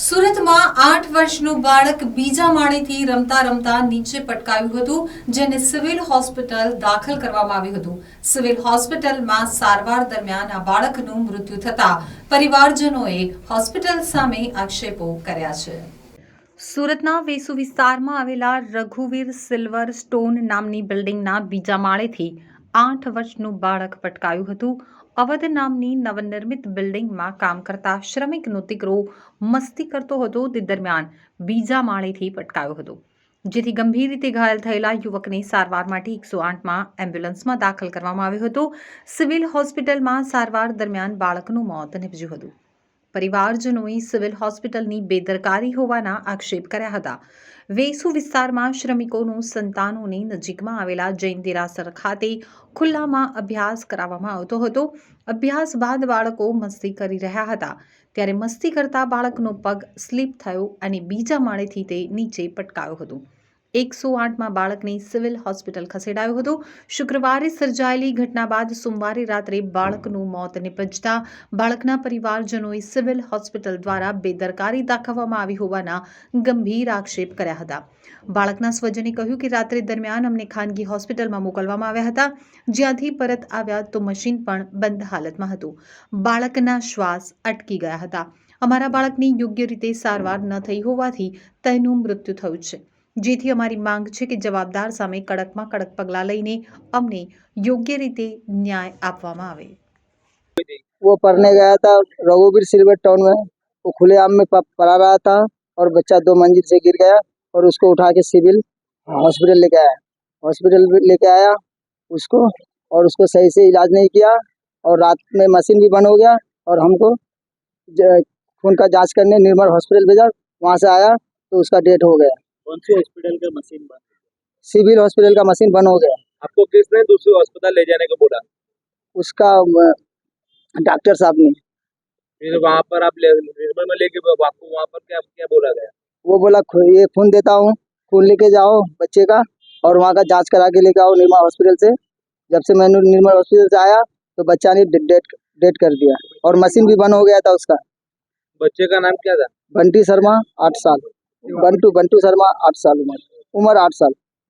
સુરતમાં આઠ વર્ષનું બાળક બીજા માળેથી રમતા રમતા નીચે પટકાયું હતું, જેને સિવિલ હોસ્પિટલ દાખલ કરવામાં આવ્યું હતું. સિવિલ હોસ્પિટલમાં સારવાર દરમિયાન આ બાળકનું મૃત્યુ થતા પરિવારજનોએ હોસ્પિટલ સામે આક્ષેપો કર્યા છે. સુરતના વેસુ વિસ્તારમાં આવેલા રઘુવીર સિલ્વર સ્ટોન નામની બિલ્ડિંગના બીજા માળેથી આઠ વર્ષનું બાળક પટકાયું હતું. અવધ નામની નવનિર્મિત બિલ્ડિંગમાં કામ કરતા શ્રમિકનો દીકરો મસ્તી કરતો હતો. તે દરમિયાન બીજા માળેથી પટકાયો હતો, જેથી ગંભીર રીતે ઘાયલ થયેલા યુવકને સારવાર માટે એકસો આઠમાં એમ્બ્યુલન્સમાં દાખલ કરવામાં આવ્યો હતો. સિવિલ હોસ્પિટલમાં સારવાર દરમિયાન બાળકનું મોત નિપજ્યું હતું. પરિવારજનોએ સિવિલ હોસ્પિટલની બેદરકારી હોવાના આક્ષેપ કર્યા હતા. વેસુ વિસ્તારમાં શ્રમિકોનું સંતાનોને નજીકમાં આવેલા જૈન દેરાસર ખાતે ખુલ્લામાં અભ્યાસ કરાવવામાં આવતો હતો. અભ્યાસ બાદ બાળકો મસ્તી કરી રહ્યા હતા. ત્યારે મસ્તી કરતા બાળકનો પગ સ્લીપ થયો અને બીજા માળેથી તે નીચે પટકાયો હતો. એકસો આઠમાં બાળકને સિવિલ હોસ્પિટલ ખસેડાયો હતો. શુક્રવારે સર્જાયેલી ઘટના બાદ સોમવારે રાત્રે બાળકનું મોત નિપજતા બાળકના પરિવારજનોએ સિવિલ હોસ્પિટલ દ્વારા બેદરકારી દાખવવામાં આવી હોવાના ગંભીર આક્ષેપ કર્યા હતા. બાળકના સ્વજને કહ્યું કે રાત્રે દરમિયાન અમને ખાનગી હોસ્પિટલમાં મોકલવામાં આવ્યા હતા. જ્યાંથી પરત આવ્યા તો મશીન પણ બંધ હાલતમાં હતું. બાળકના શ્વાસ અટકી ગયા હતા. અમારા બાળકની યોગ્ય રીતે સારવાર ન થઈ હોવાથી તેનું મૃત્યુ થયું છે. જેથી અમારી માંગ છે કે જવાબદાર સામે કડકમાં કડક પગલાં લઈને અમને યોગ્ય રીતે ન્યાય આપવામાં આવે वो पढ़ने गया था रघुवीर सिल्वर टाउन में वो खुले आम में प- पढ़ा रहा था और बच्चा दो मंजिल से गिर गया और उसको उठा के सिविल हॉस्पिटल लेके आया हॉस्पिटल लेके आया उसको और उसको सही से इलाज नहीं किया और रात में मशीन भी बंद हो गया और हमको ज- खून का जांच करने निर्मल हॉस्पिटल भेजा वहाँ से आया तो उसका डेथ हो गया कौन सी हॉस्पिटल का मशीन बंद सिविल हॉस्पिटल का मशीन बंद हो गया। आपको किसने दूसरी अस्पताल ले जाने को बोला? उसका डॉक्टर साहब ने। फिर वहाँ पर आप ले- निर्मल में लेके आपको वहाँ पर क्या क्या बोला गया? वो बोला ये खून देता हूँ खून लेके जाओ बच्चे का और वहाँ का जाँच करा के लेके आओ निर्मल हॉस्पिटल से। जब से मैंने निर्मल हॉस्पिटल से आया तो बच्चा ने डेट डेट कर दिया और मशीन भी बंद हो गया था उसका। बच्चे का नाम क्या था? बंटी शर्मा आठ साल। બંટુ બંટુ શર્મા આઠ સાલ ઉંમર ઉંમર આઠ સાલ